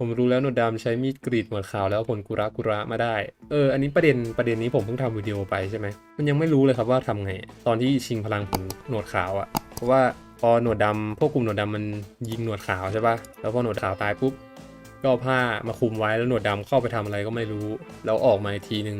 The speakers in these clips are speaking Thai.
ผมรู้แล้วหนวดดำใช้มีดกรีดหนวดขาวแล้วผลกุระกุระมาได้ เออ อันนี้ประเด็นประเด็นนี้ผมเพิ่งทำวิดีโอไปใช่ไหม มันยังไม่รู้เลยครับว่าทำไง ตอนที่ชิงพลังผลหนวดขาวอะเพราะว่าพอหนวดดำพวกกลุ่มหนวดดำมันยิงหนวดขาวใช่ปะแล้วพอหนวดขาวตายปุ๊บ ก็เอาผ้ามาคุมไว้แล้วหนวดดำเข้าไปทำอะไรก็ไม่รู้ แล้วออกมาอีกทีนึง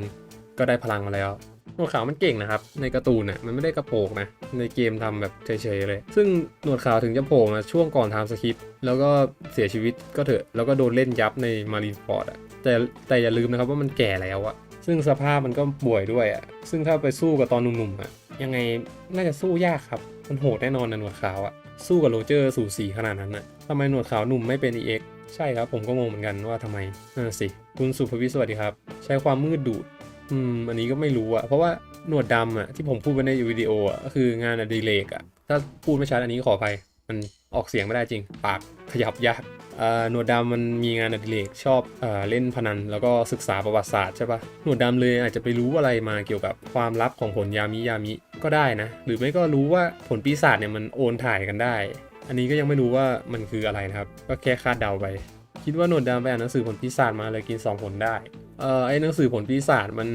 ก็ได้พลังมาแล้ว หนวดขาวมันเก่งนะครับ ในการ์ตูนน่ะมันไม่ได้กระโปงนะ ในเกมทำแบบเฉยๆเลย ซึ่งหนวดขาวถึงจะโผล่มาช่วงก่อนทำสคริปต์แล้วก็เสียชีวิตก็เถอะ แล้วก็โดนเล่นยับในมารีนฟอร์ดอะแต่แต่อย่าลืมนะครับว่ามันแก่แล้วอะซึ่งสภาพมันก็ป่วยด้วยอะซึ่งถ้าไปสู้กับตอนหนุ่มๆอะยังไงน่าจะสู้ยากครับ มันโหดแน่นอนนะหนวดขาวอะสู้กับโรเจอร์สูสีขนาดนั้นอะทำไมหนวดขาวหนุ่มไม่เป็น EX ใช่ครับผมก็งงเหมือนกันว่าทำไมนั่นสิ คุณสุภวิสวัสดีครับ ใช้ความมืดดูด อืมอันนี้ก็ไม่รู้อะเพราะว่าหนวดดำอะที่ผมพูดไปในวิดีโออะก็คืองานอดิเรกอะถ้าพูดไม่ชัดอันนี้ขออภัยมันออกเสียงไม่ได้จริง ปากขยับยากหนวดดำมันมีงานอดิเรกชอบเอเล่นพนัน แล้วก็ศึกษาประวัติศาสตร์ใช่ปะหนวดดำเลยอาจจะไปรู้อะไรมาเกี่ยวกับความลับของผลยามิยามิก็ได้นะ หรือไม่ก็รู้ว่าผลปีศาจเนี่ยมันโอนถ่ายกันได้ อันนี้ก็ยังไม่รู้ว่ามันคืออะไรนะครับ ก็แค่คาดเดาไป คิดว่าหนวดดำไปอ่านหนังสือผลปีศาจมาเลยกิน 2 ผลได้ เอ่อไอ้หนังสือผลปีศาจมัน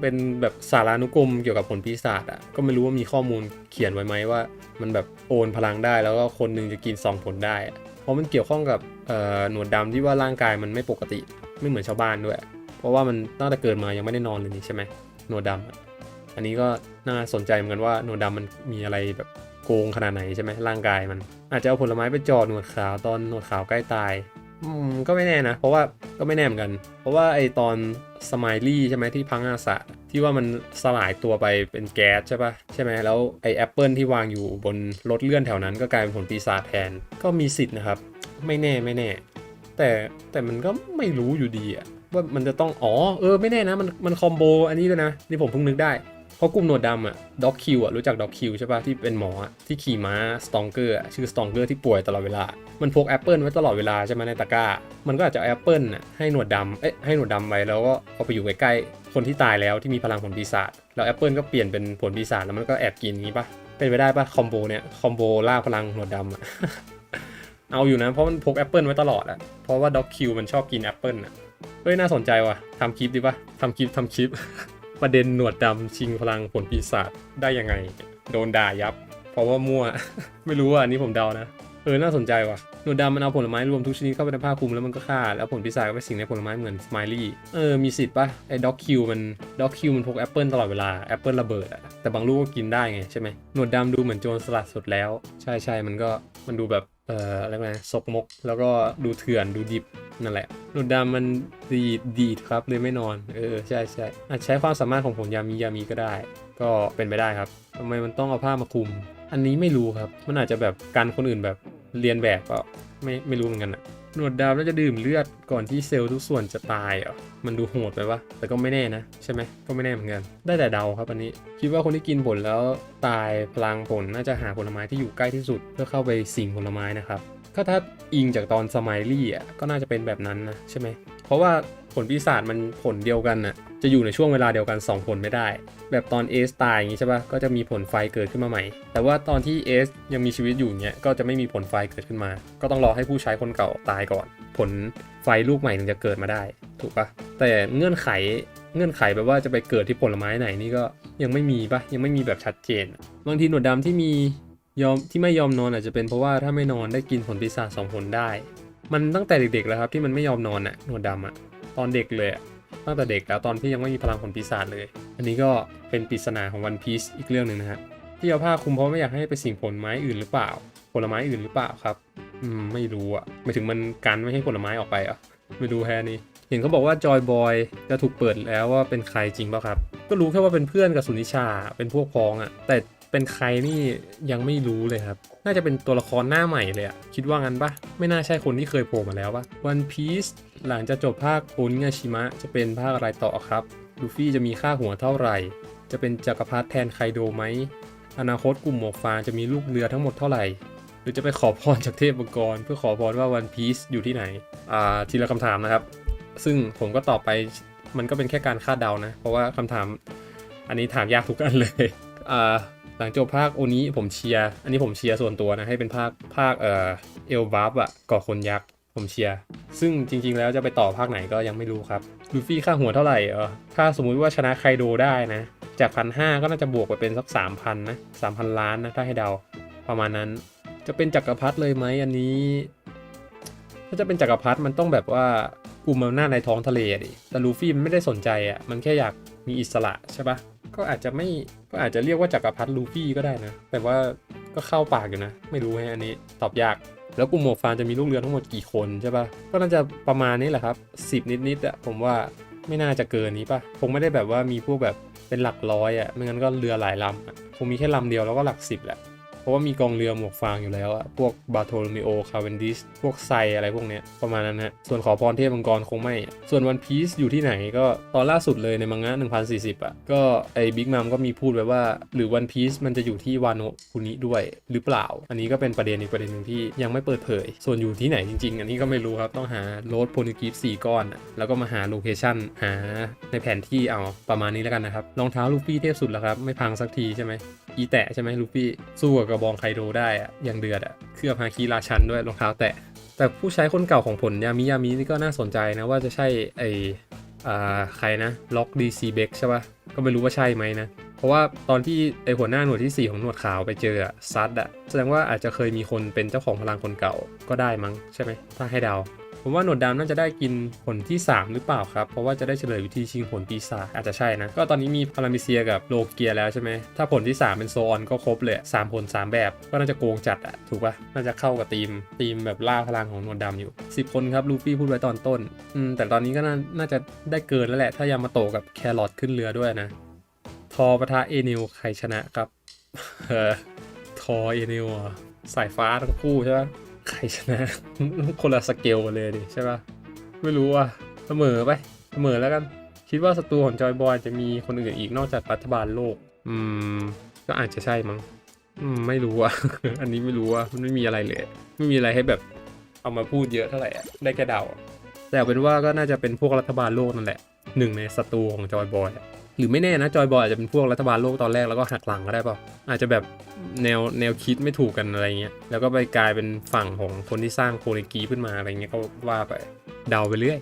เป็นแบบสารานุกรมเกี่ยวกับผลปีศาจอะก็ไม่รู้ว่ามีข้อมูลเขียนไว้ไหมว่า มันแบบโอนพลังได้แล้วก็คนหนึ่งจะกิน 2 ผลได้เพราะมันเกี่ยวข้องกับเอ่อหนวดดำที่ว่าร่างกายมันไม่ปกติไม่เหมือนชาวบ้านด้วย เพราะว่ามันตั้งแต่เกิดมายังไม่ได้นอนเลยนี่ใช่ไหมหนวดดำอันนี้ก็น่าสนใจเหมือนกันว่าหนวดดำมันมีอะไรแบบโกงขนาดไหนใช่ไหมร่างกายมัน อาจจะเอาผลไม้ไปจ่อหนวดขาวตอนหนวดขาวใกล้ตาย อืมก็ไม่แน่นะ เพราะว่าก็ไม่แน่เหมือนกัน เพราะว่าไอตอนสม i ลี่ใช่ไหมที่พังอาสะที่ว่ามันสลายตัวไปเป็นแก๊สใช่ปะใช่ไหมแล้วไอแอปเปิลที่วางอยู่บนรถเลื่อนแถวนั้นก็กลายเป็นผลปีศาจแทนก็มีสิทธิ์นะครับ ไม่แน่ไม่แน่ แต่แต่มันก็ไม่รู้อยู่ดีอะว่ามันจะต้องอ๋อเออไม่แน่นะมันมันคอมโบอันนี้ด้วยนะนี่ผมเพิ่งนึกได้ เพราะกลุ่มหนวดดำอะด็อกคิวอะรู้จักด็อกคิวใช่ปะที่เป็นหมอที่ขี่ม้าสตองเกอร์ชื่อสตองเกอร์ที่ป่วยตลอดเวลา มันพกแอปเปิลไว้ตลอดเวลาใช่ไหมในตะกร้า มันก็อาจจะเอาแอปเปิลน่ะให้หนวดดำเอ๊ะให้หนวดดำไว้แล้วก็เอาไปอยู่ใกล้ๆคนที่ตายแล้วที่มีพลังผลปีศาจแล้วแอปเปิลก็เปลี่ยนเป็นผลปีศาจแล้วมันก็แอบกินอย่างงี้ปะเป็นไปได้ปะคอมโบเนี่ยคอมโบล่าพลังหนวดดำอะเอาอยู่นะเพราะมันพกแอปเปิลไว้ตลอดอะเพราะว่าด็อกคิวมันชอบกินแอปเปิลอะเฮ้ยน่าสนใจว่ะทำคลิปดีปะทำคลิปทำคลิป ประเด็นหนวดดำชิงพลังผลปีศาจได้ยังไง โดนด่ายับ เพราะว่ามั่ว ไม่รู้ว่าอันนี้ผมเดานะ เออ น่าสนใจว่ะ หนวดดำมันเอาผลไม้รวมทุกชนิดเข้าไปในผ้าคลุมแล้วมันก็ฆ่า แล้วผลปีศาจก็ไปสิงในผลไม้เหมือนสไมลี่ เออ มีสิทธิ์ปะไอ้ด็อกคิวมันด็อกคิวมันพกแอปเปิลตลอดเวลา แอปเปิลระเบิดอะแต่บางลูกก็กินได้ไงใช่ไหมหนวดดำดูเหมือนโจรสลัดสุดแล้ว ใช่ใช่มันก็มันดูแบบ เอ่ออะไรนะซกมก แล้วก็ดูเถื่อนดูดิบนั่นแหละหนวดดำมันดีดดีดครับเลยไม่นอน เออใช่ใช่อาจใช้ความสามารถของผมยามียามีก็ได้ ก็เป็นไปได้ครับทำไมมันต้องเอาผ้ามาคลุม อันนี้ไม่รู้ครับ มันอาจจะแบบการคนอื่นแบบเรียนแบบก็ไม่ไม่รู้เหมือนกันอะ หนวดดาวแล้วจะดื่มเลือดก่อนที่เซลล์ทุกส่วนจะตายเหรอมันดูโหดไปปะแต่ก็ไม่แน่นะ ใช่ไหมก็ไม่แน่เหมือนกัน ได้แต่เดาครับอันนี้ คิดว่าคนที่กินผลแล้วตายพลังผลน่าจะหาผลไม้ที่อยู่ใกล้ที่สุด เพื่อเข้าไปสิงผลไม้นะครับก็ถ้าอิงจากตอนสมัยรี่อะก็น่าจะเป็นแบบนั้นนะใช่ไหมเพราะว่า ผลปีศาจมันผลเดียวกันน่ะจะอยู่ในช่วงเวลาเดียวกัน 2 ผลไม่ได้ แบบตอนเอสตายอย่างงี้ใช่ปะก็จะมีผลไฟเกิดขึ้นมาใหม่ แต่ว่าตอนที่เอสยังมีชีวิตอยู่เนี้ยก็จะไม่มีผลไฟเกิดขึ้นมา ก็ต้องรอให้ผู้ใช้คนเก่าตายก่อน ผลไฟลูกใหม่ถึงจะเกิดมาได้ ถูกปะแต่เงื่อนไขเงื่อนไขแบบว่าจะไปเกิดที่ผลไม้ไหนนี่ก็ยังไม่มีปะยังไม่มีแบบชัดเจนบางทีหนวดดำที่มียอมที่ไม่ยอมนอนอาจจะเป็นเพราะว่าถ้าไม่นอนได้กินผลปีศาจสองผลได้ มันตั้งแต่เด็กๆแล้วครับที่มันไม่ยอมนอนอะหนวดดำอะ ตอนเด็กเลยตั้งแต่เด็กแล้วตอนที่ยังไม่มีพลังผลปีศาจเลย อันนี้ก็เป็นปริศนาของวันพีซอีกเรื่องหนึ่งนะฮะที่เอาผ้าคลุมเพราะไม่อยากให้ไปสิ่งผลไม้อื่นหรือเปล่า ผลไม้อื่นหรือเปล่าครับ อืมไม่รู้อะไม่ถึงมันกันไม่ให้ผลไม้ออกไปอะไม่รู้แฮะนี่เห็นเขาบอกว่าจอยบอยจะถูกเปิดแล้วว่าเป็นใครจริงป่าครับ ก็รู้แค่ว่าเป็นเพื่อนกับสุนิชาเป็นพวกพ้องอะแต่ เป็นใครนี่ยังไม่รู้เลยครับ น่าจะเป็นตัวละครหน้าใหม่เลยอะคิดว่างั้นปะไม่น่าใช่คนที่เคยโผล่มาแล้วปะ One Piece หลังจะจบภาคโอนิงาชิมะจะเป็นภาคอะไรต่อครับลูฟี่จะมีค่าหัวเท่าไหร่ จะเป็นจักรพรรดิแทนไคโดไหม อนาคตกลุ่มหมวกฟางจะมีลูกเรือทั้งหมดเท่าไหร่ หรือจะไปขอพรจากเทพมังกร เพื่อขอพรว่า One Piece อยู่ที่ไหน อ่า ทีละคำถามนะครับ ซึ่งผมก็ตอบไป มันก็เป็นแค่การคาดเดานะ เพราะว่าคำถาม อันนี้ถามยากทุกอันเลย อ่า หลังจบภาคโอนี้ผมเชียร์ อันนี้ผมเชียร์ส่วนตัวนะ ให้เป็นภาคภาคเอ่อเอลบัฟอะก่อคนยักษ์ผมเชียร์ ซึ่งจริง ๆ แล้วจะไปต่อภาคไหนก็ยังไม่รู้ครับลูฟี่ค่าหัวเท่าไหร่เออถ้าสมมุติว่าชนะไคโดได้นะ จากพันห้าก็น่าจะบวกไปเป็นสักสามพันนะสามพันล้านนะถ้าให้เดาประมาณนั้น จะเป็นจักรพรรดิเลยไหมอันนี้ ถ้าจะเป็นจักรพรรดิมันต้องแบบว่ากลุ่มอำนาจในท้องทะเลดิแต่ลูฟี่มันไม่ได้สนใจอะมันแค่อยากมีอิสระใช่ปะ ก็อาจจะไม่ก็อาจจะเรียกว่าจักรพรรดิลูฟี่ก็ได้นะ แต่ว่าก็เข้าปากอยู่นะ ไม่รู้ฮะอันนี้ตอบยาก แล้วกลุ่มหมวกฟางจะมีลูกเรือทั้งหมดกี่คนใช่ปะก็น่าจะประมาณนี้แหละครับ 10 นิดๆอะผมว่าไม่น่าจะเกินนี้ปะคงไม่ได้แบบว่ามีพวกแบบเป็นหลักร้อยอะไม่งั้นก็เรือหลายลำคงมีแค่ลำเดียวแล้วก็หลักสิบแหละ เพราะว่ามีกองเรือหมวกฟางอยู่แล้วอะพวกบาโทโลเมโอคาเวนดิชพวกไซอะไรพวกเนี้ยประมาณนั้นฮะส่วนขอพรเทพมังกรคงไม่ ส่วนวันพีซอยู่ที่ไหนก็ตอนล่าสุดเลยในมังงะ1040อะก็ไอ้บิ๊กมัมก็มีพูดไว้ว่า หรือวันพีซมันจะอยู่ที่วานโนะคุนิด้วยหรือเปล่า อันนี้ก็เป็นประเด็นอีกประเด็นหนึ่งที่ยังไม่เปิดเผย ส่วนอยู่ที่ไหนจริง ๆ อันนี้ก็ไม่รู้ครับต้องหาโรดโพนิกิฟสี่ก้อนอะแล้วก็มาหาโลเคชั่นหาในแผนที่เอาประมาณนี้แล้วกันนะครับรองเท้าลูฟี่เทพสุดแล้วครับไม่พังสักทีใช่ไหม อีแตะใช่ไหมลูฟี่สู้กับกระบองไคโดได้อะอย่างเดือดอะเคลือบฮาคิราชันด้วยรองเท้าแตะ แต่ผู้ใช้คนเก่าของผลยามิยามินี่ก็น่าสนใจนะว่าจะใช่ไออ่าใครนะล็อกดีซีเบกใช่ปะก็ไม่รู้ว่าใช่ไหมนะเพราะว่าตอนที่ไอหัวหน้าหน่วยที่ 4 ของหนวดขาวไปเจออะซัดอะแสดงว่าอาจจะเคยมีคนเป็นเจ้าของพลังคนเก่าก็ได้มั้งใช่ไหมถ้าให้เดา ผมว่าหนวดดำน่าจะได้กินผลที่ 3 หรือเปล่าครับ เพราะว่าจะได้เฉลยวิธีชิงผลปีศาจอาจจะใช่นะ ก็ตอนนี้มีพารามิเซียกับโลเกียแล้วใช่ไหม ถ้าผลที่ 3 เป็นโซออนก็ครบเลยสามผล 3 แบบ ก็น่าจะโกงจัดอะถูกปะน่าจะเข้ากับทีมทีมแบบล่าพลังของหนวดดำอยู่ 10 คนครับลูฟี่พูดไว้ตอนต้นอืมแต่ตอนนี้ก็น่านาจะได้เกินแล้วแหละ ถ้ายามาโตกับแครอทขึ้นเรือด้วยนะ ทอปะทะเอนิวใครชนะครับเออทอเอนิวอะสายฟ้าทั้งคู่ใช่ปะ ใครชนะ คนละสเกลกันเลยดิใช่ปะไม่รู้อะเสมอไปเสมอแล้วกัน คิดว่าศัตรูของจอยบอยจะมีคนอื่นอีกนอกจากรัฐบาลโลก อืม ก็อาจจะใช่มั้งอืมไม่รู้อะ อันนี้ไม่รู้อะมันไม่มีอะไรเลย ไม่มีอะไรให้แบบเอามาพูดเยอะเท่าไหร่อะได้แค่เดาอะแต่เอาเป็นว่าก็น่าจะเป็นพวกรัฐบาลโลกนั่นแหละหนึ่งในศัตรูของจอยบอยอะ หรือไม่แน่นะจอยบอยอาจจะเป็นพวกรัฐบาลโลกตอนแรกแล้วก็หักหลังก็ได้เปล่าอาจจะแบบแนวแนวคิดไม่ถูกกันอะไรเงี้ยแล้วก็ไปกลายเป็นฝั่งของคนที่สร้างโคเนกีขึ้นมาอะไรเงี้ยก็ว่าไปเดาไปเรื่อย